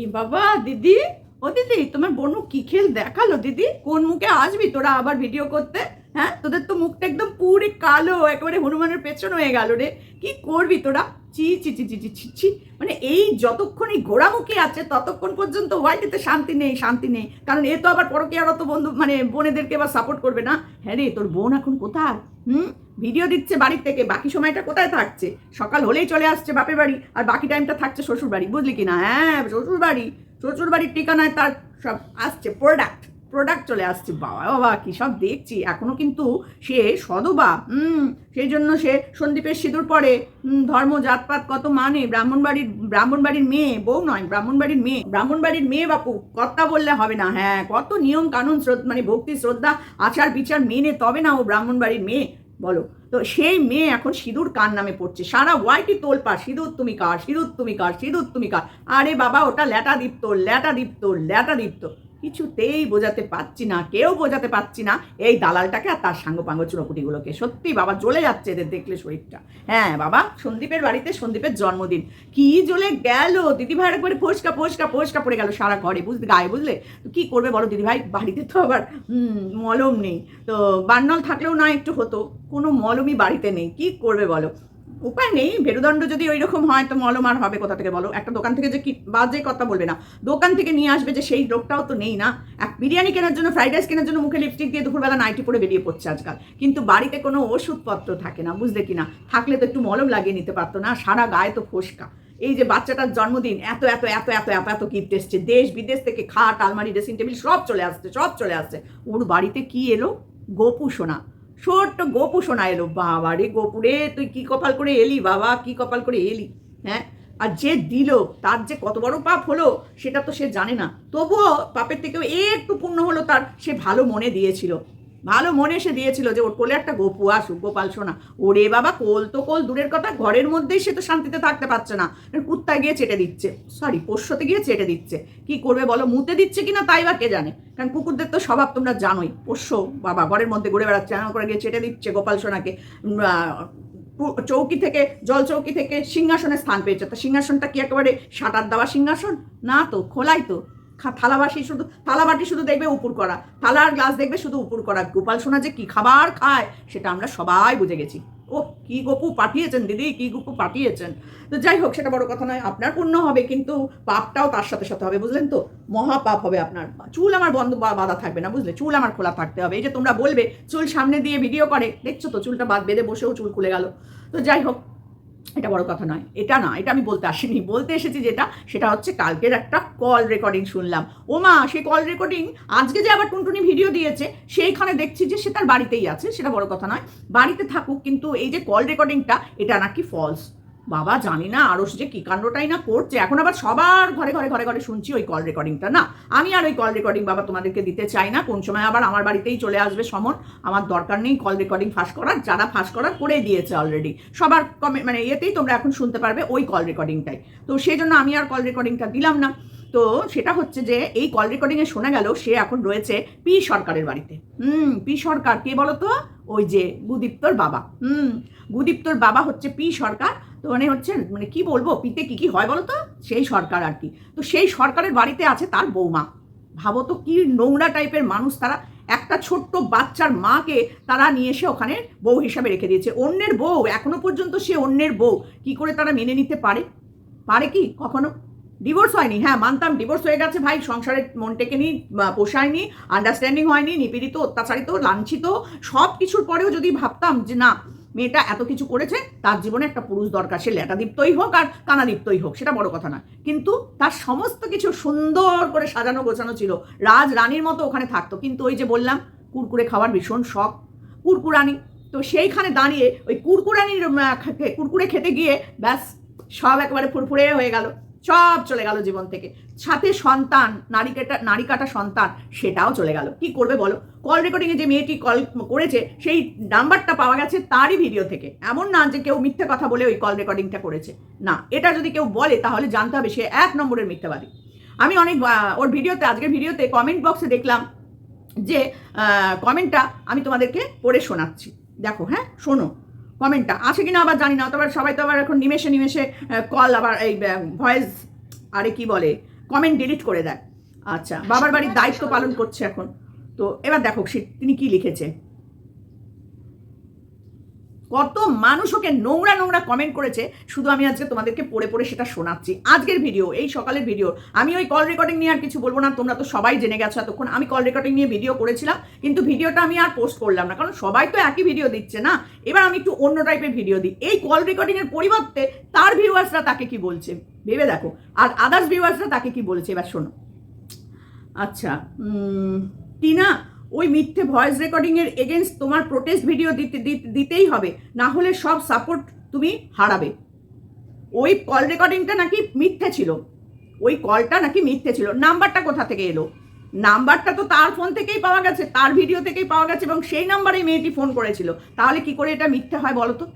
ই বাবা, দিদি। ও দিদি, তোমার বনু কি খেল দেখাল, দিদি? কোন মুখে আসবি? তোরা আবার ভিডিও করতে? হ্যাঁ? তোদের তো মুখটা একদম পুরে কালো, একেবারে হনুমানের পেছন হয়ে গেল রে। কি করবি তোরা? চি চি চি চি চি, ছি মানে এই যতক্ষণ এই ঘোড়ামুখী আছে, ততক্ষণ পর্যন্ত হোয়াইটিতে শান্তি নেই শান্তি নেই। কারণ এ তো আবার পরকীয়ারত বন্ধু মানে বোনেদেরকে আবার সাপোর্ট করবে না। হ্যাঁ রে, তোর বোন এখন কোথায়? হুম? ভিডিও দিচ্ছে বাড়ির থেকে, বাকি সময়টা কোথায় থাকছে? সকাল হলেই চলে আসছে বাপের বাড়ি, আর বাকি টাইমটা থাকছে শ্বশুর বাড়ি বুঝলি কি না হ্যাঁ শ্বশুর বাড়ি শ্বশুর বাড়ির ঠিকানায় তার সব আসছে প্রোডাক্ট প্রোডাক্ট চলে আসছে। বাবা বাবা, কী সব দেখছি। এখনও কিন্তু সে সদবা, হুম, সেই জন্য সে সন্দীপের সিঁদুর পরে ধর্ম, জাতপাত কত মানে। ব্রাহ্মণ বাড়ির ব্রাহ্মণ বাড়ির মেয়ে, বউ নয় ব্রাহ্মণ বাড়ির মেয়ে। ব্রাহ্মণ বাড়ির মেয়ে বাপু, কথা বললে হবে না হ্যাঁ কত নিয়ম, কানুন মানে ভক্তি, শ্রদ্ধা, আচার, বিচার মেনে তবে না ও ব্রাহ্মণ বাড়ির মেয়ে, বলো। তো সেই মেয়ে এখন সিঁদুর কার নামে পড়ছে? সারা ওয়াইটি তোলপা, সিঁদুর তুমি কার, সিঁদুর তুমি কার, সিঁদুর তুমি কার। আরে বাবা, ওটা ল্যাটা দীপ্ত ল্যাটা দীপ্ত ল্যাটা দীপ্ত কিছুতেই বোঝাতে পারছি না, কেউ বোঝাতে পারছি না। এই দালালটাকে আর তার সাঙ্গ পাঙ্গ চুনোপুটিগুলোকে সত্যি বাবা, জ্বলে যাচ্ছে এদের দেখলে শরীরটা। হ্যাঁ বাবা, সন্দীপের বাড়িতে সন্দীপের জন্মদিন। কি জ্বলে গেল? দিদি ভাই একবারে ফোসকা ফোসকা ফোসকা পড়ে গেল সারা ঘরে। বুঝতে গায়ে বুঝলে? তো কি করবে বলো দিদি ভাই বাড়িতে তো আবার মলম নেই। তো বার্নল থাকলেও না একটু হতো। কোনো মলমই বাড়িতে নেই। কি করবে বলো? উপায় নেই, মেরুদণ্ড যদি ওই রকম হয় তো মলম আর হবে কোথা থেকে বলো? একটা দোকান থেকে যে কি বাজে কথা বলবে না। দোকান থেকে নিয়ে আসবে যে সেই লোকটাও তো নেই না। এক বিরিয়ানি কেনার জন্য, ফ্রাইড রাইস কেনার জন্য মুখে লিপস্টিক দিয়ে দুপুরবেলা নাইটি পরে বেরিয়ে পড়ছে আজকাল। কিন্তু বাড়িতে কোনো ওষুধপত্র থাকে না, বুঝলে কি না থাকলে তো একটু মলম লাগিয়ে নিতে পারতো না, সারা গায়ে তো ফোসকা। এই যে বাচ্চাটার জন্মদিন, এত এত এত এত এত এত গিফট এসছে। দেশ বিদেশ থেকে খাট, আলমারি ড্রেসিং টেবিল সব চলে আসছে, সব চলে আসছে। ওর বাড়িতে কি এলো? গোপু সোনা। ছোট্ট গোপু শোনা এলো বাবা রে গোপুরে তুই কি কপাল করে এলি, বাবা? কি কপাল করে এলি? হ্যাঁ? আর যে দিল, তার যে কত বড় পাপ হলো, সেটা তো সে জানে না। তবুও পাপের থেকেও একটু পূর্ণ হলো তার, সে ভালো মনে দিয়েছিল। ভালো মনে সে দিয়েছিল যে ওর কোলে একটা গোপু আসুক, গোপাল সোনা। ওরে বাবা, কোল তো কোল, দূরের কথা, ঘরের মধ্যেই সে তো শান্তিতে থাকতে পারছে না। কুত্তায় গিয়ে চেটে দিচ্ছে। সরি পোষ্যতে গিয়ে চেটে দিচ্ছে। কি করবে বলো? মুতে দিচ্ছে কিনা তাই বা কে জানে? কারণ কুকুরদের তো স্বভাব তোমরা জানোই। পোষ্য বাবা ঘরের মধ্যে ঘুরে বেড়াচ্ছে, এমন করে গিয়ে চেটে দিচ্ছে গোপাল সোনাকে। চৌকি থেকে, জল চৌকি থেকে সিংহাসনে স্থান পেয়েছে। তা সিংহাসনটা কি একেবারে সাঁটার দেওয়া সিংহাসন? না তো, খোলাই তো। থালাবাসি শুধু, থালাবাটি শুধু দেখবে উপুর করা। থালার গ্লাস দেখবে শুধু উপুর করা। গোপাল সোনা যে কি খাবার খায়, সেটা আমরা সবাই বুঝে গেছি। ও কি গপু পাঠিয়েছেন দিদি, কি গপু পাঠিয়েছেন? তো যাই হোক, সেটা বড় কথা নয়, আপনার পূর্ণ হবে, কিন্তু পাপটাও তার সাথে সাথে হবে, বুঝলেন তো? মহা পাপ হবে আপনার। চুল আমার বন্ধ বাঁধা থাকবে না, বুঝলে? চুল আমার খোলা থাকতে হবে। এই যে তোমরা বলবে, চুল সামনে দিয়ে ভিডিও করে, দেখছ তো, চুলটা বাদ বেঁধে বসেও চুল খুলে গেল। তো যাই হোক এটা বড় কথা নয়। এটা না, এটা আমি বলতে আসিনি। বলতে এসেছি যেটা, সেটা হচ্ছে কালকের একটা কল রেকর্ডিং শুনলাম। ও মা সেই কল রেকর্ডিং আজকে যে আবার টুনটুনি ভিডিও দিয়েছে, সেইখানে দেখছি যে সে তার বাড়িতেই আছে, সেটা বড় কথা নয়। বাড়িতে থাকুক, কিন্তু এই যে কল রেকর্ডিংটা এটা নাকি ফলস বাবা, জানি না আরও যে কী কাণ্ডটাই না করছে। এখন আবার সবার ঘরে ঘরে ঘরে ঘরে শুনছি ওই কল রেকর্ডিংটা না, আমি আর ওই কল রেকর্ডিং বাবা তোমাদেরকে দিতে চাই না। কোন সময় আবার আমার বাড়িতেই চলে আসবে সমন। আমার দরকার নেই কল রেকর্ডিং ফাঁস করার। যারা ফাঁস করার করে দিয়েছে অলরেডি সবার কমে মানে ইয়েতেই তোমরা এখন শুনতে পারবে ওই কল রেকর্ডিংটাই তো সেই জন্য আমি আর কল রেকর্ডিংটা দিলাম না। তো সেটা হচ্ছে যে এই কল রেকর্ডিংয়ে শোনা গেল, সে এখন রয়েছে পি সরকারের বাড়িতে। হুম, পি সরকার কে বলো তো ওই যে গুদীপ্তর বাবা। হুম, গুদীপ্তর বাবা হচ্ছে পি সরকার। তো মানে হচ্ছে মানে কি বলব, পিতে কি কি হয় বলো তো সেই সরকার আর কি। তো সেই সরকারের বাড়িতে আছে তার বৌমা। ভাবো তো কি নোংরা টাইপের মানুষ তারা, একটা ছোট্ট বাচ্চার মাকে তারা নিয়ে এসে ওখানে বউ হিসাবে রেখে দিয়েছে। অন্যের বউ, এখনও পর্যন্ত সে অন্যের বউ, কি করে তারা মেনে নিতে পারে? পারে কি? কখনো? ডিভোর্স হয়নি? হ্যাঁ মানতাম ডিভোর্স হয়ে গেছে ভাই সংসারের মন টেকেনি বা পোষায়নি আন্ডারস্ট্যান্ডিং হয়নি, নিপীড়িত, অত্যাচারিত, লাঞ্ছিত সব কিছুর পরেও যদি ভাবতাম যে না মেয়েটা এত কিছু করেছে, তার জীবনে একটা পুরুষ দরকার, সে ল্যাটাদীপ্তই হোক আর কানাদীপ্তই হোক, সেটা বড় কথা না কিন্তু তার সমস্ত কিছু সুন্দর করে সাজানো গোছানো ছিল, রাজ রানীর মতো ওখানে থাকতো। কিন্তু ওই যে বললাম, কুরকুরে খাওয়ার ভীষণ শখ। কুরকুরানি, তো সেইখানে দাঁড়িয়ে ওই কুরকুরানির কুরকুরে খেতে গিয়ে ব্যাস, সব একেবারে ফুরফুরে হয়ে গেল। সব চলে গেল জীবন থেকে। সাথে সন্তান, নারী কাটা নারী কাটা সন্তান, সেটাও চলে গেল। কি করবে বলো? কল রেকর্ডিংয়ে যে মেয়েটি কল করেছে, সেই নাম্বারটা পাওয়া গেছে তারই ভিডিও থেকে। এমন না যে কেউ মিথ্যে কথা বলে ওই কল রেকর্ডিংটা করেছে। না, এটা যদি কেউ বলে, তাহলে জানতে হবে সে এক নম্বরের মিথ্যাবাদী। আমি অনেক ওর ভিডিওতে আজকের ভিডিওতে কমেন্ট বক্সে দেখলাম যে কমেন্টটা আমি তোমাদেরকে পড়ে শোনাচ্ছি। দেখো হ্যাঁ শোনো। কমেন্টটা। আছে কিনা আবার জানি না তবে সবাই তো আবার এখন নিমেষে নিমেষে কল আবার এই ভয়েস আরে কি বলে কমেন্ট ডিলিট করে দেয়। আচ্ছা বাবার বাড়ির দায়িত্ব পালন করছে এখন। তো এবার দেখো তিনি কি লিখেছে? কত মানুষ ওকে নোংরা নোংরা কমেন্ট করেছে, শুধু আমি আজকে তোমাদেরকে পড়ে পড়ে সেটা শোনাচ্ছি। আজকের ভিডিও এই সকালের ভিডিও আমি ওই কল রেকর্ডিং নিয়ে আর কিছু বলব না, তোমরা তো সবাই জেনে গেছো এতক্ষণ, আমি কল রেকর্ডিং নিয়ে ভিডিও করেছিলাম, কিন্তু ভিডিওটা আমি আর পোস্ট করলাম না, কারণ সবাই তো একই ভিডিও দিচ্ছে না? এবার আমি একটু অন্য টাইপের ভিডিও দিই। এই কল রেকর্ডিং এর পরিবর্তে তার ভিউয়ার্সরা তাকে কি বলছে? ভেবে দেখো। আর আদার্স ভিউয়ার্সরা তাকে কি বলছে? এবার শোনো। আচ্ছা টিনা ওই মিথ্যে ভয়েস রেকর্ডিংয়ের এগেনস্ট তোমার প্রোটেস্ট ভিডিও দিতে, দিতে- দিতেই হবে। না হলে সব সাপোর্ট তুমি হারাবে। ওই কল রেকর্ডিংটা নাকি মিথ্যে ছিল। ওই কলটা নাকি মিথ্যে ছিল। নাম্বারটা কোথা থেকে এলো? নাম্বারটা তো তার ফোন থেকেই পাওয়া গেছে, তার ভিডিও থেকেই পাওয়া গেছে এবং সেই নাম্বারেই মেয়েটি ফোন করেছিল। তাহলে কি করে এটা মিথ্যে হয় বলো তো?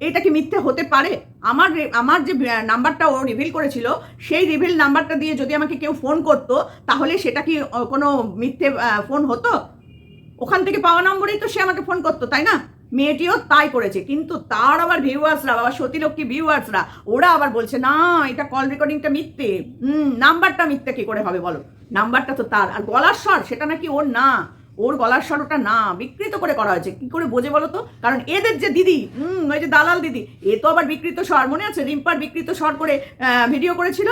এটা কি মিথ্যে হতে পারে? আমার আমার যে নাম্বারটা ও রিভিল করেছিল, সেই রিভিল নাম্বারটা দিয়ে যদি আমাকে কেউ ফোন করতো, তাহলে সেটা কি কোনো মিথ্যে ফোন হতো? ওখান থেকে পাওয়া নম্বরেই তো সে আমাকে ফোন করতো, তাই না? মেয়েটিও তাই করেছে, কিন্তু তার আবার ভিউয়ার্সরা বাবা, সতীলক্ষ্মী ভিউয়ার্সরা ওরা আবার বলছে, না, এটা কল রেকর্ডিংটা মিথ্যে। হুম নাম্বারটা মিথ্যে কি করে হবে বলো? নাম্বারটা তো তার। আর গলার স্বর, সেটা নাকি ওর না। ওর গলার স্বর ওটা না। বিকৃত করে করা হয়েছে। কি করে বোঝে বলো তো? কারণ এদের যে দিদি, হুম, ওই যে দালাল দিদি, এ তো আবার বিকৃত স্বর। মনে আছে? রিম্পার বিকৃত স্বর করে ভিডিও করেছিল?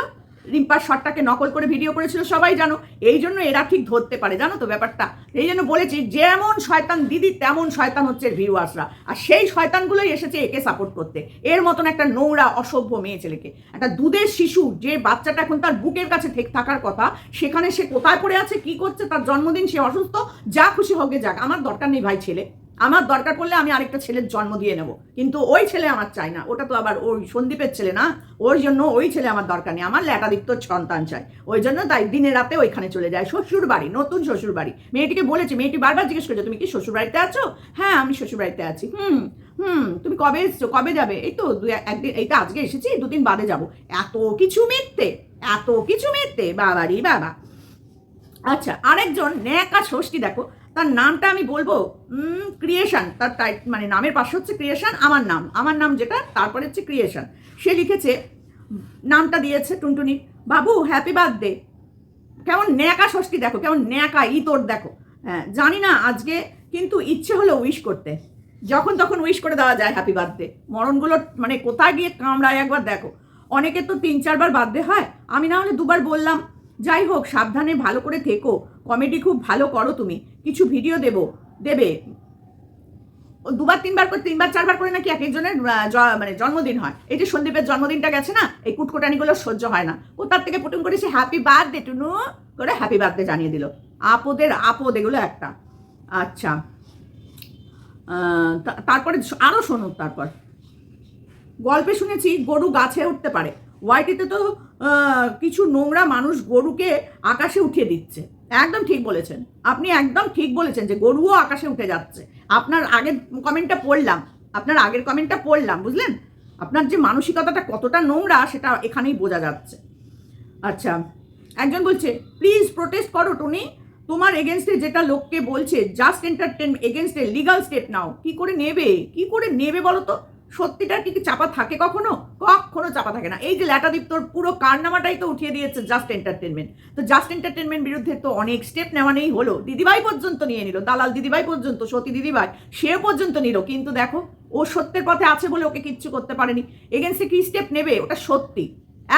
রিম্পার শটটাকে নকল করে ভিডিও করেছিল, সবাই জানো। এই জন্য এরা ঠিক ধরতে পারে, জানো তো ব্যাপারটা। এই জন্য বলেছি, যেমন শয়তান দিদি, তেমন শয়তান হচ্ছে ভিউয়ার্সরা আর সেই শয়তানগুলোই এসেছে একে সাপোর্ট করতে। এর মতন একটা নোংরা, অসভ্য মেয়ে ছেলেকে। একটা দুধের শিশু, যে বাচ্চাটা এখন তার বুকের কাছে থাকার কথা, সেখানে সে কোথায় পড়ে আছে, কি করছে, তার জন্মদিন, সে অসুস্থ, যা খুশি হোক যাক। আমার দরকার নেই ভাই ছেলে। আমার দরকার পড়লে আমি আরেকটা ছেলের জন্ম দিয়ে নেব। কিন্তু ওই ছেলে আমার চাই না। ওটা তো আবার ওই সন্দীপের ছেলে না। ওর জন্য ওই ছেলে আমার দরকার নেই। আমার ল্যাটাদিত্য সন্তান চাই ওই জন্য তাই দিনে রাতে ওইখানে চলে যায়। শ্বশুর বাড়ি, নতুন শ্বশুর বাড়ি। মেয়েটিকে বলেছে, মেয়েটি বারবার জিজ্ঞেস করেছে, তুমি কি শ্বশুর বাড়িতে আছো? হ্যাঁ আমি শ্বশুর বাড়িতে আছি। হুম হুম, তুমি কবে এসছো? কবে যাবে? এই তো দু, একদিন, এই তো আজকে এসেছি, দুদিন বাদে যাব। এত কিছু মিথ্যে, এত কিছু মিথ্যে, বাবারি বাবা! আচ্ছা আরেকজন ন্যাকা ষষ্ঠী দেখো। তার নামটা আমি বলব ক্রিয়েশন তার টাইট মানে নামের পাশে হচ্ছে ক্রিয়েশন আমার নাম। আমার নাম যেটা, তারপরে হচ্ছে ক্রিয়েশন সে লিখেছে, নামটা দিয়েছে টুনটুনি, বাবু হ্যাপি বার্থডে কেমন ন্যাকা ষষ্ঠী দেখো, কেমন ন্যাকা ইতর দেখো। হ্যাঁ জানি না, আজকে কিন্তু ইচ্ছে হলো উইশ করতে। যখন তখন উইশ করে দেওয়া যায় হ্যাপি বার্থডে মরণগুলো মানে কোথায় গিয়ে কামড়ায় একবার দেখো। অনেকে তো তিন চারবার বার্থডে হয়। আমি না হলে দুবার বললাম যাই হোক, সাবধানে ভালো করে থেকো। কমেডি খুব ভালো করো তুমি। কিছু ভিডিও দেবো। দেবে? দুবার, তিনবার করে, তিনবার, চারবার করে নাকি এক একজনের মানে জন্মদিন হয়? এই যে সন্দীপের জন্মদিনটা গেছে না, এই কুটকুটানিগুলো সহ্য হয় না। ও তার থেকে পুটুম করে সে হ্যাপি বার্থডে টুনু করে হ্যাপি বার্থডে জানিয়ে দিল। আপদের আপদ এগুলো একটা। আচ্ছা। তারপরে আরও শুনুন তারপর। গল্পে শুনেছি, গরু গাছে উঠতে পারে। ওয়াইটিতে তো কিছু নোংরা মানুষ গরুকে আকাশে উঠিয়ে দিচ্ছে। একদম ঠিক বলেছেন। আপনি একদম ঠিক বলেছেন যে গরুও আকাশে উঠে যাচ্ছে। আপনার আগের কমেন্টটা পড়লাম। আপনার আগের কমেন্টটা পড়লাম, বুঝলেন? আপনার যে মানসিকতাটা কতটা নোংরা, সেটা এখানেই বোঝা যাচ্ছে। আচ্ছা একজন বলছে প্লিজ প্রোটেস্ট করো টুনি। তোমার এগেনস্টে যেটা লোককে বলছে জাস্ট এন্টারটেন এগেনস্টে লিগাল স্টেপ নাও। কি করে নেবে? কি করে নেবে বলো তো? সত্যিটা কি চাপা থাকে কখনো? কখনো চাপা থাকে না। এই যে ল্যাটাদীপ্তর পুরো কারনামাটাই তো উঠিয়ে দিয়েছে জাস্ট এন্টারটেনমেন্ট তো জাস্ট এন্টারটেনমেন্ট বিরুদ্ধে তো অনেক স্টেপ নেওয়া নেই হলো। দিদিভাই পর্যন্ত নিয়ে নিল, দালাল দিদিভাই পর্যন্ত, সতী দিদিভাই সে পর্যন্ত নিল। কিন্তু দেখো, ও সত্যের পথে আছে বলে ওকে কিচ্ছু করতে পারেনি। এগেনস্টে কি স্টেপ নেবে? ওটা সত্যি।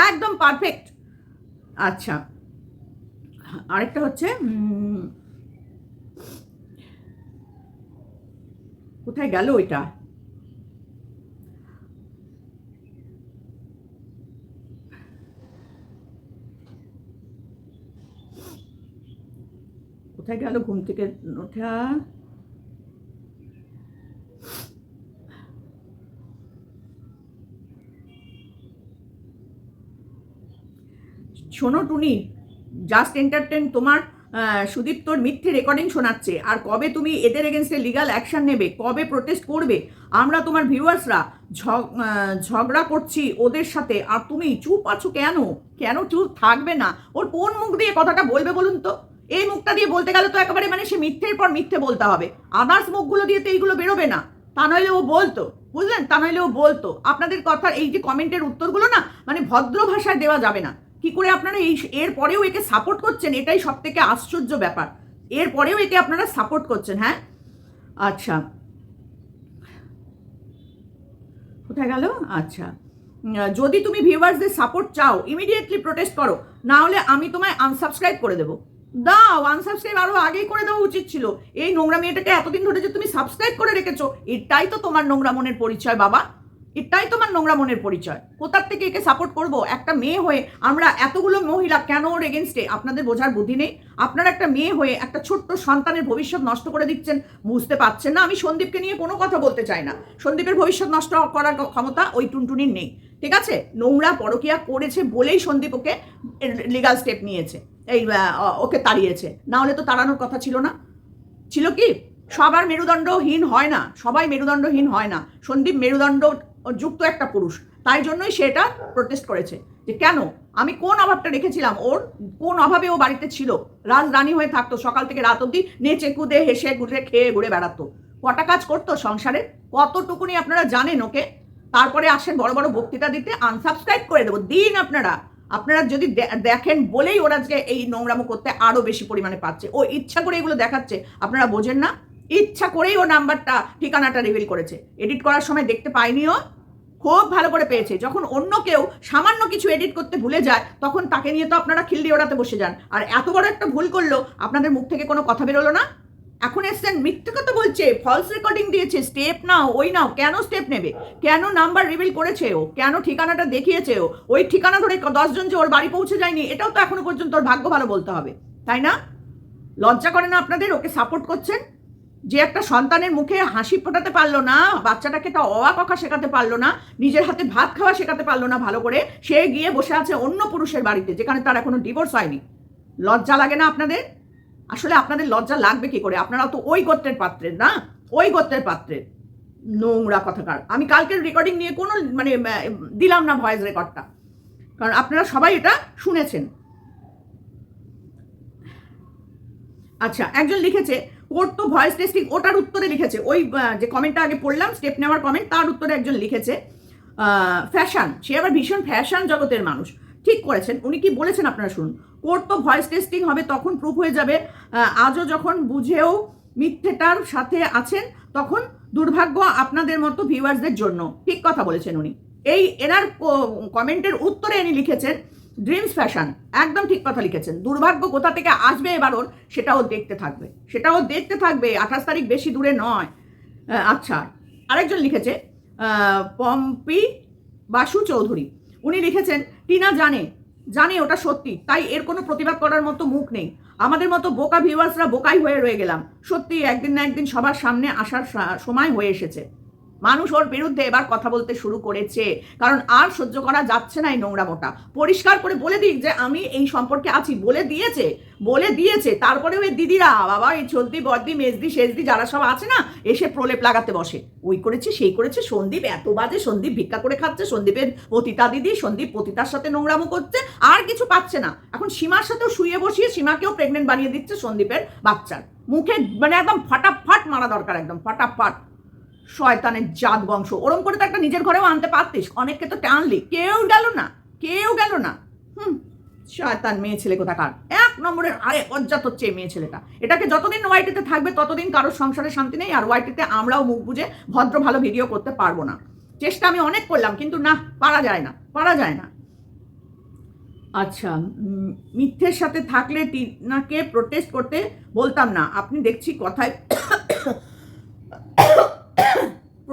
একদম পারফেক্ট আচ্ছা। আরেকটা হচ্ছে কোথায় গেল ওইটা? কোথায় গেল? ঘুম থেকে ওঠা। শোনো টুনি জাস্ট এন্টারটেন তোমার সুদীপ তোর মিথ্যে রেকর্ডিং শোনাচ্ছে। আর কবে তুমি এদের এগেনস্টে লিগাল অ্যাকশন নেবে? কবে প্রোটেস্ট করবে? আমরা তোমার ভিউয়ার্সরা ঝগড়া করছি ওদের সাথে। আর তুমি চুপ আছো কেন? কেন চুপ থাকবে না? ওর কোন মুখ দিয়ে কথাটা বলবে বলুন তো? এই মুখটা দিয়ে বলতে গেলে তো একেবারে মানে সে মিথ্যের পর মিথ্যে বলতে হবে। আদার্স মুখগুলো দিয়ে তো এইগুলো বেরোবে না। তা নইলে ও বলতো। বুঝলেন? তা নইলে ও বলতো। আপনাদের কথার এই যে কমেন্টের উত্তরগুলো না মানে ভদ্র ভাষায় দেওয়া যাবে না। কি করে আপনারা এই এর পরেও একে সাপোর্ট করছেন? এটাই সব থেকে আশ্চর্য ব্যাপার। এর পরেও একে আপনারা সাপোর্ট করছেন হ্যাঁ? আচ্ছা। কোথায় গেল? আচ্ছা। যদি তুমি ভিউয়ার্সদের সাপোর্ট চাও ইমিডিয়েটলি প্রোটেস্ট করো। না হলে আমি তোমায় আনসাবস্ক্রাইব করে দেবো। দাও আনসাবস্ক্রাইব আরও আগেই করে দেওয়া উচিত ছিল। এই নোংরা মেয়েটাকে এতদিন ধরে যে তুমি সাবস্ক্রাইব করে রেখেছো, এটাই তো তোমার নোংরা মনের পরিচয়, বাবা। এটাই তোমার নোংরা মনের পরিচয়। কোথার থেকে একে সাপোর্ট করব? একটা মেয়ে হয়ে আমরা এতগুলো মহিলা কেন ওর এগেনস্টে আপনাদের বোঝার বুদ্ধি নেই? আপনার একটা মেয়ে হয়ে একটা ছোট্ট সন্তানের ভবিষ্যৎ নষ্ট করে দিচ্ছেন, বুঝতে পারছেন না? আমি সন্দীপকে নিয়ে কোনো কথা বলতে চাই না। সন্দীপের ভবিষ্যৎ নষ্ট করার ক্ষমতা ওই টুনটুনির নেই। ঠিক আছে? নোংরা পরকিয়া করেছে বলেই সন্দীপ ওকে লিগাল স্টেপ নিয়েছে। এই ওকে তাড়িয়েছে। না হলে তো তাড়ানোর কথা ছিল না। ছিল কি? সবার মেরুদণ্ডহীন হয় না। সবাই মেরুদণ্ডহীন হয় না। সন্দীপ মেরুদণ্ড যুক্ত একটা পুরুষ। তাই জন্যই সে এটা প্রোটেস্ট করেছে। যে কেন? আমি কোন অভাবটা রেখেছিলাম? ওর কোন অভাবে ও বাড়িতে ছিল? রাজরানী হয়ে থাকতো। সকাল থেকে রাত অবধি নেচে কুদে, হেসে ঘুরে খেয়ে, ঘুরে বেড়াতো। কটা কাজ করতো সংসারে? কতটুকুনি আপনারা জানেন ওকে? তারপরে আসেন বড় বড় বক্তৃতা দিতে। আনসাবস্ক্রাইব করে দেবো। দিন আপনারা। আপনারা যদি দেখেন বলেই ওরা আজকে এই নোংরামো করতে আরও বেশি পরিমাণে পাচ্ছে। ও ইচ্ছা করে এগুলো দেখাচ্ছে, আপনারা বোঝেন না? ইচ্ছা করেই ও নাম্বারটা, ঠিকানাটা রিভিল করেছে। এডিট করার সময় দেখতে পাইনি ও। খুব ভালো করে পেয়েছে। যখন অন্য কেউ সামান্য কিছু এডিট করতে ভুলে যায়, তখন তাকে নিয়ে তো আপনারা খিল্লি ওড়াতে বসে যান। আর এত বড় একটা ভুল করল, আপনাদের মুখ থেকে কোনো কথা বেরোলো না? এখন এসছেন মিথ্যে কথা বলছে ফলস রেকর্ডিং দিয়েছে স্টেপ নাও, ওই নাও, কেন স্টেপ নেবে? কেন নাম্বার রিভিল করেছে ও? কেন ঠিকানাটা দেখিয়েছে ও? ওই ঠিকানা ধরে দশজন যে ওর বাড়ি পৌঁছে যায়নি, এটাও তো এখনও পর্যন্ত ওর ভাগ্য ভালো বলতে হবে, তাই না? লজ্জা করে না আপনাদের? ওকে সাপোর্ট করছেন? যে একটা সন্তানের মুখে হাসি ফোটাতে পারল না, বাচ্চাটাকে একটা অওয়া কথা শেখাতে পারল না, নিজের হাতে ভাত খাওয়া শেখাতে পারল না ভালো করে, সে গিয়ে বসে আছে অন্য পুরুষের বাড়িতে, যেখানে তার এখনও ডিভোর্স হয়নি। লজ্জা লাগে না আপনাদের? আসলে আপনাদের লজ্জা লাগবে কি করে? আপনারা তো ওই গোত্রের পাত্রের, না? ওই গোত্রের পাত্রের। নোংরা কথাকার। আমি কালকের রেকর্ডিং নিয়ে কোনো মানে দিলাম না ভয়েস রেকর্ডটা কারণ আপনারা সবাই এটা শুনেছেন। আচ্ছা একজন লিখেছে, ওর তো ভয়েস টেস্টিং ওটার উত্তরে লিখেছে। ওই যে কমেন্টটা আগে পড়লাম স্টেপ নেওয়ার কমেন্ট তার উত্তরে একজন লিখেছে ফ্যাশন। সে আবার ভীষণ ফ্যাশন জগতের মানুষ। ঠিক করেছেন। উনি কি বলেছেন আপনারা শুনুন। কোর্ট তো ভয়েস টেস্টিং হবে, তখন প্রুফ হয়ে যাবে। আজও যখন বুঝেও মিথ্যেটার সাথে আছেন, তখন দুর্ভাগ্য আপনাদের মতো ভিউয়ার্সদের জন্য। ঠিক কথা বলেছেন উনি। এই এনার কমেন্টের উত্তরে ইনি লিখেছেন, ড্রিমস ফ্যাশন একদম ঠিক কথা লিখেছেন। দুর্ভাগ্য কোথা থেকে আসবে এবার ওর, সেটাও দেখতে থাকবে। সেটাও দেখতে থাকবে, আঠাশ তারিখ বেশি দূরে নয়। আচ্ছা আরেকজন লিখেছে পম্পি বাসু চৌধুরী। উনি লিখেছেন, টিনা জানে জানে ওটা সত্যি, তাই এর কোনো প্রতিবাদ করার মতো মুখ নেই। আমাদের মতো বোকা ভিউয়ার্সরা বোকাই হয়ে রয়ে গেলাম। সত্যি, একদিন না একদিন সবার সামনে আসার সময় হয়ে এসেছে। মানুষ ওর বিরুদ্ধে এবার কথা বলতে শুরু করেছে। কারণ আর সহ্য করা যাচ্ছে না এই নোংরামোটা পরিষ্কার করে বলে দিক যে, আমি এই সম্পর্কে আছি, বলে দিয়েছে বলে দিয়েছে। তারপরে ওই দিদিরা, বাবা, এই চলতি বর্দি, মেজদি, সেজদি যারা সব আছে না, এসে প্রলেপ লাগাতে বসে। ওই করেছে, সেই করেছে, সন্দীপ এত বাজে, সন্দীপ ভিক্ষা করে খাচ্ছে, সন্দীপের পতিতা দিদি, সন্দীপ পতিতার সাথে নোংরামো করছে, আর কিছু পাচ্ছে না। এখন সীমার সাথেও শুয়ে বসিয়ে সীমাকেও প্রেগনেন্ট বানিয়ে দিচ্ছে সন্দীপের বাচ্চার। মুখে মানে একদম ফাটাফাট মারা দরকার একদম, ফাটাফাট। শয়তানের জাত বংশ ওরম করে তো একটা নিজের ঘরেও আনতে পারতিস। অনেককে তো টানলি। কেউ গেল না। কেউ গেল না। হুম, শয়তান মেয়ে ছেলে কোথাকার? এক নম্বরের আরে অজ্জাত হচ্ছে মেয়ে ছেলেটা। এটাকে যতদিন ওয়াইটিতে থাকবে, ততদিন কারোর সংসারে শান্তি নেই, আর ওয়াইটিতে আমরাও মুখ বুঝে ভদ্র ভালো ভিডিও করতে পারব না। চেষ্টা আমি অনেক করলাম, কিন্তু না, পারা যায় না, পারা যায় না। আচ্ছা মিথ্যের সাথে থাকলে টিনাকে প্রোটেস্ট করতে বলতাম না। আপনি দেখছি কথায়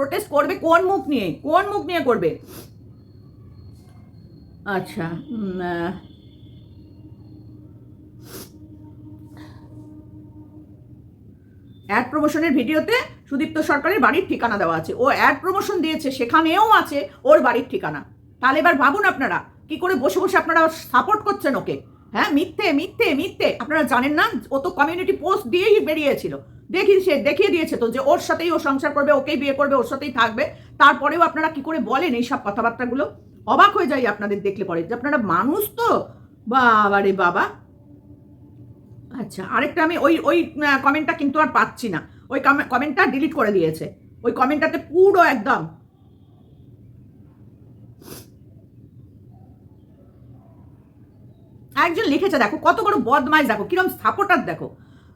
প্রোটেস্ট করবে, কোন মুখ নিয়ে? কোন মুখ নিয়ে করবে? আচ্ছা অ্যাড প্রমোশনের ভিডিওতে সুদীপ্ত সরকারের বাড়ির ঠিকানা দেওয়া আছে। ও অ্যাড প্রমোশন দিয়েছে, সেখানেও আছে ওর বাড়ির ঠিকানা। তাহলে এবার ভাবুন আপনারা, কি করে বসে বসে আপনারা সাপোর্ট করছেন ওকে? হ্যাঁ মিথ্যে মিথ্যে মিথ্যে। আপনারা জানেন না, ও তো কমিউনিটি পোস্ট দিয়েই বেরিয়েছিল। দেখিয়েছে দেখিয়ে দিয়েছে তো যে ওর সাথেই ও সংসার করবে, ওকেই বিয়ে করবে, ওর সাথেই থাকবে। তারপরেও আপনারা কি করে বলেন এই সব কথাবার্তাগুলো? অবাক হয়ে যাই আপনাদের দেখলে পরে। যে আপনারা মানুষ তো? বাবা রে বাবা। আচ্ছা আরেকটা আমি ওই ওই কমেন্টটা কিন্তু আর পাচ্ছি না। ওই কমেন্টটা ডিলিট করে দিয়েছে। ওই কমেন্টটাতে পুরো একদম। একজন লিখেছে, দেখো, কত বড় বদমাইশ, দেখো, কিরম সাপোর্টার দেখো।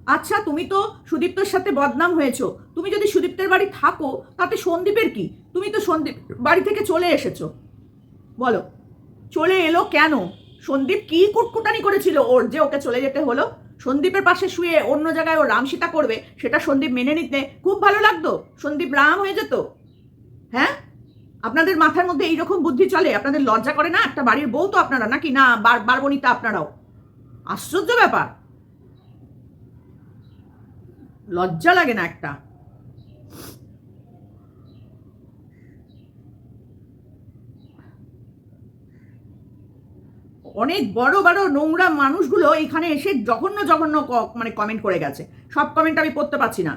আচ্ছা তুমি তো সুদীপ্তর সাথে বদনাম হয়েছো। তুমি যদি সুদীপ্তের বাড়ি থাকো, তাতে সন্দীপের কি? তুমি তো সন্দীপ বাড়ি থেকে চলে এসেছ। বলো, চলে এলো কেন? সন্দীপ কি কুটকুটানি করেছিল ওর যে ওকে চলে যেতে হলো? সন্দীপের পাশে শুয়ে অন্য জায়গায় ও রামসীতা করবে, সেটা সন্দীপ মেনে নিতে খুব ভালো লাগতো। সন্দীপ রাম হয়ে যেত। হ্যাঁ? আপনাদের মাথার মধ্যে এইরকম বুদ্ধি চলে? আপনাদের লজ্জা করে না? একটা বাড়ির বউ তো আপনারা, নাকি? না, বার বারবনিতা আপনারাও। আশ্চর্য ব্যাপার। লজ্জা লাগে না একটা। অনেক বড় বড় নোংরা মানুষগুলো এখানে এসে জঘন্য জঘন্য মানে কমেন্ট করে গেছে। সব কমেন্ট আমি পড়তে পারছি না।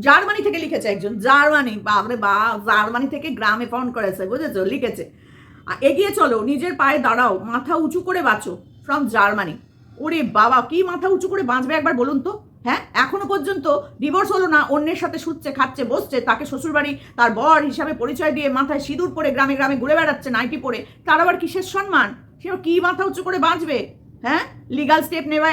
জার্মানি থেকে লিখেছে একজন। জার্মানি বাবরে বা জার্মানি থেকে গ্রামে ফোন করেছে, বুঝেছ? লিখেছে। এগিয়ে চলো, নিজের পায়ে দাঁড়াও, মাথা উঁচু করে বাঁচো ফ্রম জার্মানি ওরে বাবা, কি মাথা উঁচু করে বাঁচবে একবার বলুন তো? হ্যাঁ এখনও পর্যন্ত ডিভোর্স হলো না, অন্যের সাথে শুচ্ছে, খাচ্ছে, বসছে, তাকে শ্বশুরবাড়ি তার বর হিসাবে পরিচয় দিয়ে মাথায় সিঁদুর পরে গ্রামে গ্রামে ঘুরে বেড়াচ্ছে, নাইটি পরে। তার আবার কিসের সম্মান? সে কি মাথা উঁচু করে বাঁচবে? হ্যাঁ লিগাল স্টেপ নেওয়া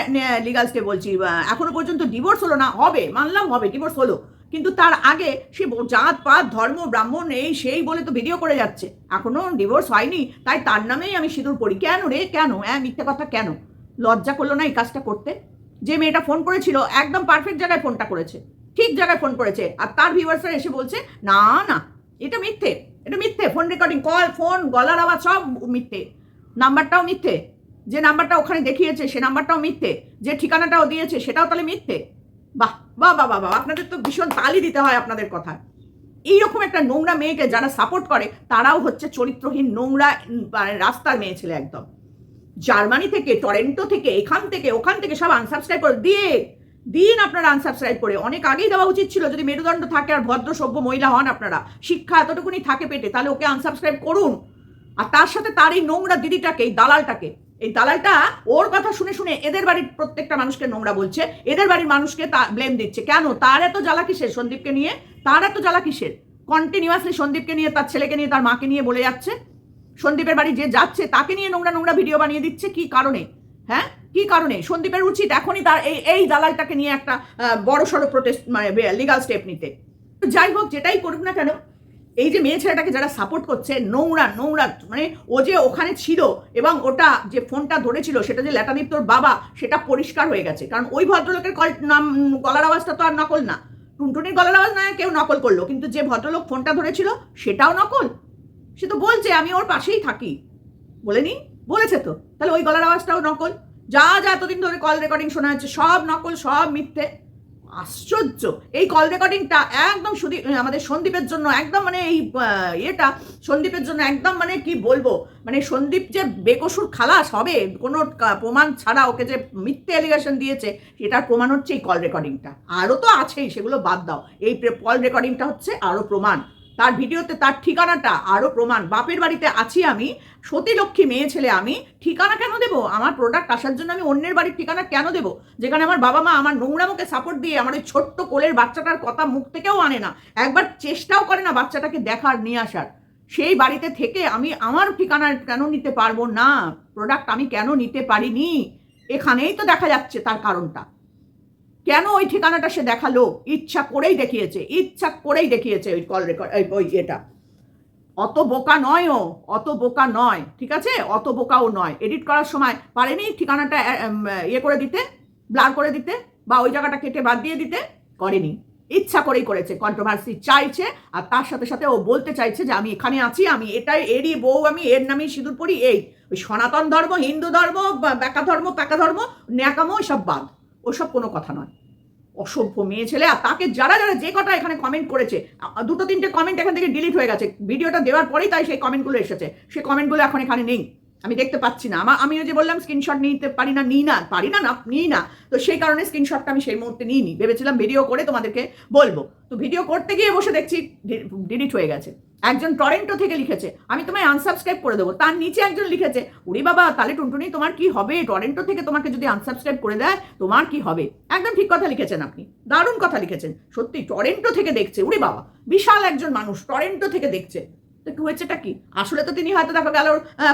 লিগাল স্টেপ বলছি এখনও পর্যন্ত ডিভোর্স হলো না, হবে, মানলাম হবে ডিভোর্স হলো। কিন্তু তার আগে সে জাত, পাত, ধর্ম, ব্রাহ্মণ এই সেই বলে তো ভিডিও করে যাচ্ছে। এখনও ডিভোর্স হয়নি, তাই তার নামেই আমি সিঁদুর পড়ি। কেন রে? কেন? হ্যাঁ মিথ্যে কথা কেন? লজ্জা করল না এই কাজটা করতে? যে মেয়েটা ফোন করেছিল, একদম পারফেক্ট জায়গায় ফোনটা করেছে। ঠিক জায়গায় ফোন করেছে। আর তার ভিউয়ার্সরা এসে বলছে, না না, এটা মিথ্যে এটা মিথ্যে। ফোন রেকর্ডিং কল ফোন গলার আওয়াজ সব মিথ্যে। নাম্বারটাও মিথ্যে। যে নাম্বারটা ওখানে দেখিয়েছে, সে নাম্বারটাও মিথ্যে। যে ঠিকানাটাও দিয়েছে, সেটাও তাহলে মিথ্যে। বাহ বাহ বাহ বাহ আপনাদের তো ভীষণ তালি দিতে হয় আপনাদের কথায়। এইরকম একটা নোংরা মেয়েকে যারা সাপোর্ট করে, তারাও হচ্ছে চরিত্রহীন, নোংরা মানে রাস্তার মেয়ে ছেলে একদম। জার্মানি থেকে, টরেন্টো থেকে, এখান থেকে, ওখান থেকে সব আনসাবস্ক্রাইব করে দিয়ে, দিন আপনারা আনসাবস্ক্রাইব করে। অনেক আগেই দেওয়া উচিত ছিল, যদি মেরুদণ্ড থাকে আর ভদ্র, সভ্য মহিলা হন আপনারা, শিক্ষা এতটুকুনি থাকে পেটে, তাহলে ওকে আনসাবস্ক্রাইব করুন। আর তার সাথে তার এই নোংরা দিদিটাকে, এই দালালটাকে এই দালালটা ওর কথা শুনে শুনে এদের বাড়ির প্রত্যেকটা মানুষকে নোংরা বলছে, এদের বাড়ির মানুষকে তা ব্লেম দিচ্ছে। কেন? তার এত জ্বালা কিসের? সন্দীপকে নিয়ে? তার এত জ্বালা কিসের? কন্টিনিউয়াসলি সন্দীপকে নিয়ে, তার ছেলেকে নিয়ে, তার মাকে নিয়ে বলে যাচ্ছে। সন্দীপের বাড়ি যে যাচ্ছে, তাকে নিয়ে নোংরা নোংরা ভিডিও বানিয়ে দিচ্ছে, কি কারণে? হ্যাঁ? কি কারণে? সন্দীপের উচিত এখনই তার এই এই দালালটাকে নিয়ে একটা বড় সড়ো প্রোটেস্ট মানে লিগাল স্টেপ নিতে। যাই হোক, যেটাই করুক না কেন এই যে মেয়ে ছেলেটাকে যারা সাপোর্ট করছে, নোংরা নোংরা মানে ও যে ওখানে ছিল এবং ওটা যে ফোনটা ধরেছিল, সেটা যে ল্যাটাদীপ্তর বাবা, সেটা পরিষ্কার হয়ে গেছে। কারণ ওই ভদ্রলোকের কল নাম, গলার আওয়াজটা তো আর নকল না। টুনটুনির গলার আওয়াজ না কেউ নকল করল, কিন্তু যে ভদ্রলোক ফোনটা ধরেছিল, সেটাও নকল। সে তো বলছে, আমি ওর পাশেই থাকি। বলেনি বলেছে তো। তাহলে ওই গলার আওয়াজটাও নকল। যা যা এতদিন ধরে কল রেকর্ডিং শোনা যাচ্ছে সব নকল, সব মিথ্যে। আশ্চর্য। এই কল রেকর্ডিংটা একদম সুদীপ আমাদের সন্দীপের জন্য একদম মানে এই ইয়েটা সন্দীপের জন্য একদম মানে কি বলব? মানে সন্দীপ যে বেকসুর খালাস হবে, কোনো প্রমাণ ছাড়া ওকে যে মিথ্যে অ্যালিগেশন দিয়েছে, সেটার প্রমাণ হচ্ছে এই কল রেকর্ডিংটা আরও তো আছেই, সেগুলো বাদ দাও। এই কল রেকর্ডিংটা হচ্ছে আরও প্রমাণ। তার ভিডিওতে তার ঠিকানাটা আরও প্রমাণ। বাপের বাড়িতে আছি আমি, সতীলক্ষ্মী মেয়ে ছেলে আমি। ঠিকানা কেন দেবো? আমার প্রোডাক্ট আসার জন্য আমি অন্যের বাড়ির ঠিকানা কেন দেবো? যেখানে আমার বাবা মা আমার নোংরামোকে সাপোর্ট দিয়ে আমার ওই ছোট্ট কোলের বাচ্চাটার কথা মুখ থেকেও আনে না। একবার চেষ্টাও করে না বাচ্চাটাকে দেখার, নিয়ে আসার। সেই বাড়িতে থেকে আমি আমার ঠিকানা কেন নিতে পারব না? প্রোডাক্ট আমি কেন নিতে পারিনি? এখানেই তো দেখা যাচ্ছে তার কারণটা। কেন ওই ঠিকানাটা সে দেখাল? ইচ্ছা করেই দেখিয়েছে, ইচ্ছা করেই দেখিয়েছে ওই কল রেকর্ড ওই এটা অত বোকা নয় ও, অত বোকা নয়, ঠিক আছে? অত বোকাও নয়। এডিট করার সময় পারেনি ঠিকানাটা ইয়ে করে দিতে, ব্লার করে দিতে, বা ওই জায়গাটা কেটে বাদ দিয়ে দিতে, করেনি। ইচ্ছা করেই করেছে কন্ট্রোভার্সি চাইছে, আর তার সাথে সাথে ও বলতে চাইছে যে, আমি এখানে আছি, আমি এটাই, এরই বউ, আমি এর নামেই সিঁদুর পড়ি এই, ওই সনাতন ধর্ম, হিন্দু ধর্ম, বা ব্যাকা ধর্ম, প্যাকা ধর্ম, ন্যাকামো সব বাদ। ওসব কোনো কথা নয়। অসভ্য মেয়ে ছেলে, আর তাকে যারা যারা যে কটা এখানে কমেন্ট করেছে দুটো তিনটে কমেন্ট এখান থেকে ডিলিট হয়ে গেছে। ভিডিওটা দেওয়ার পরেই তাই সেই কমেন্টগুলো এসেছে। সেই কমেন্টগুলো এখন এখানে নেই। আমি দেখতে পাচ্ছি না। আমার আমিও যে বললাম স্ক্রিনশট নিতে পারি না, নিই না, পারি না না, নিই না। তো সেই কারণে স্ক্রিনশটটা আমি সেই মুহূর্তে নিইনি। ভেবেছিলাম ভিডিও করে তোমাদেরকে বলব। তো ভিডিও করতে গিয়ে বসে দেখছি ডিলিট হয়ে গেছে। একজন টরেন্টো থেকে লিখেছে, আমি তোমায় আনসাবস্ক্রাইব করে দেবো। তার নিচে একজন লিখেছে, উড়ি বাবা, তাহলে টুনটুনি তোমার কি হবে? টরেন্টো থেকে তোমাকে যদি আনসাবস্ক্রাইব করে দেয়, তোমার কি হবে? একদম ঠিক কথা লিখেছেন আপনি। দারুণ কথা লিখেছেন। সত্যি, টরেন্টো থেকে দেখছে, উড়ি বাবা। বিশাল একজন মানুষ টরেন্টো থেকে দেখছে। হয়েছেটা কি? আসলে তো তিনি হয়তো দেখা গেল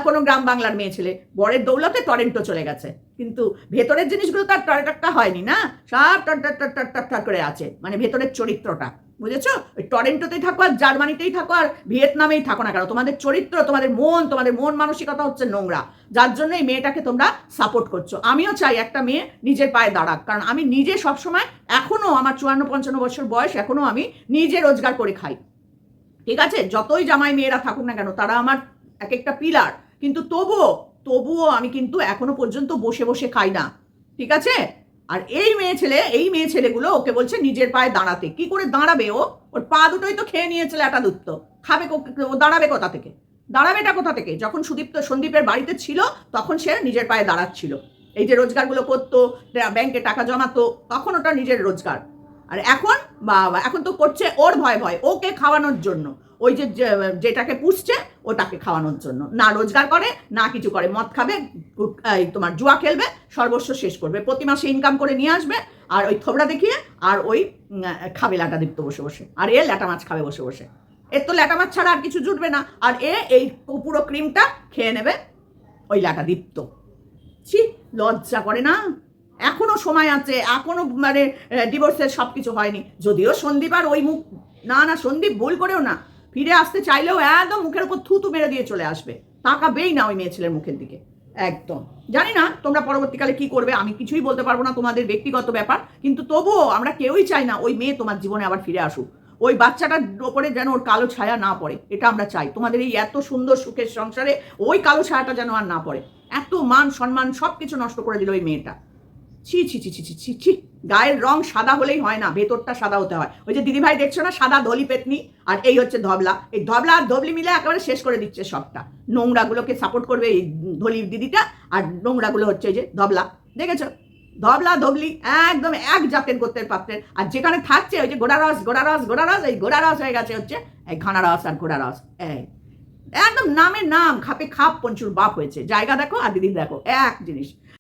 কোনো গ্রাম বাংলার মেয়ে ছেলে। বরের দৌলতে টরেন্টো চলে গেছে। কিন্তু ভেতরের জিনিসগুলো তার টরেটাক্কা হয়নি না? সব টর টর টর টর করে আছে। মানে ভেতরের চরিত্রটা। বুঝেছ? টরেন্টোতেই থাকো আর জার্মানিতেই থাকো আর ভিয়েতনামেই থাকো না কেন? তোমাদের চরিত্র, তোমাদের মন তোমাদের মন মানসিকতা হচ্ছে নোংরা। যার জন্য এই মেয়েটাকে তোমরা সাপোর্ট করছ। আমিও চাই একটা মেয়ে নিজের পায়ে দাঁড়াক। কারণ আমি নিজে সবসময় এখনও আমার চুয়ান্ন পঞ্চান্ন বছর বয়স এখনও আমি নিজে রোজগার করে খাই। ঠিক আছে? যতই জামাই মেয়েরা থাকুক না কেন, তারা আমার এক একটা পিলার। কিন্তু তবুও তবুও আমি কিন্তু এখনও পর্যন্ত বসে বসে খাই না। ঠিক আছে? আর এই মেয়ে ছেলে, এই মেয়ে ছেলেগুলো ওকে বলছে নিজের পায়ে দাঁড়াতে। কি করে দাঁড়াবে ও? ওর পা দুটোই তো খেয়ে নিয়েছে ল্যাটা দুধ খাবে ও দাঁড়াবে কোথা থেকে? দাঁড়াবেটা কোথা থেকে? যখন সুদীপ্ত, সন্দীপের বাড়িতে ছিল, তখন সে নিজের পায়ে দাঁড়াচ্ছিল। এই যে রোজগারগুলো করতো, ব্যাংকে টাকা জমাতো, তখন ওটা নিজের রোজগার। আর এখন, বাবা, এখন তো করছে ওর ভয় ভয়, ওকে খাওয়ানোর জন্য। ওই যে যেটাকে পুষছে ওটাকে খাওয়ানোর জন্য। না রোজগার করে, না কিছু করে। মদ খাবে তোমার জুয়া খেলবে, সর্বস্ব শেষ করবে। প্রতি মাসে ইনকাম করে নিয়ে আসবে, আর ওই থোবড়া দেখিয়ে, আর ওই খাবে ল্যাটা দীপ্ত বসে বসে। আর এ ল্যাটা মাছ খাবে বসে বসে। এর তো ল্যাটা মাছ ছাড়া আর কিছু জুটবে না। আর এ এই পুরো ক্রিমটা খেয়ে নেবে ওই ল্যাটা দীপ্ত। ছি, লজ্জা করে না? এখনও সময় আছে, এখনও মানে ডিভোর্সের সব কিছু হয়নি। যদিও সন্দীপ আর ওই মুখ, না না, সন্দীপ ভুল করেও না, ফিরে আসতে চাইলেও একদম মুখের উপর থুতু মেরে দিয়ে চলে আসবে। তাকাবেই না ওই মেয়ে ছেলের মুখের দিকে, একদম। জানি না তোমরা পরবর্তীকালে কি করবে, আমি কিছুই বলতে পারব না তোমাদের ব্যক্তিগত ব্যাপার, কিন্তু তবুও আমরা কেউই চাই না ওই মেয়ে তোমার জীবনে আবার ফিরে আসুক। ওই বাচ্চাটার ওপরে যেন ওর কালো ছায়া না পড়ে, এটা আমরা চাই। তোমাদের এই এত সুন্দর সুখের সংসারে ওই কালো ছায়াটা যেন আর না পড়ে। এত মান, সম্মান সব কিছু নষ্ট করে দিল ওই মেয়েটা। ছি ছি ছি ছি ছি ছি ছি। গায়ের রং সাদা হলেই হয় না, ভেতরটা সাদা হতে হয়। ওই যে দিদিভাই দেখছ না, সাদা ধলি পেতনি আর এই হচ্ছে ধবলা। এই ধবলা আর ধবলি মিলে একেবারে শেষ করে দিচ্ছে সবটা। নোংরাগুলোকে সাপোর্ট করবে এই ধলি দিদিটা আর নোংরাগুলো হচ্ছে এই যে ধবলা। দেখেছ? ধবলা, ধবলি, একদম এক জাতের গোত্রের পাত্রের। আর যেখানে থাকছে ওই যে গোড়া রস গোড়া রস গোড়া রস এই গোড়া রস হয়ে গেছে হচ্ছে এই ঘানা রস আর গোড়া রস এই একদম নামে নাম, খাপে খাপ, পঞ্চুর বাপ হয়েছে। জায়গা দেখো আর দিদি দেখো, এক জিনিস।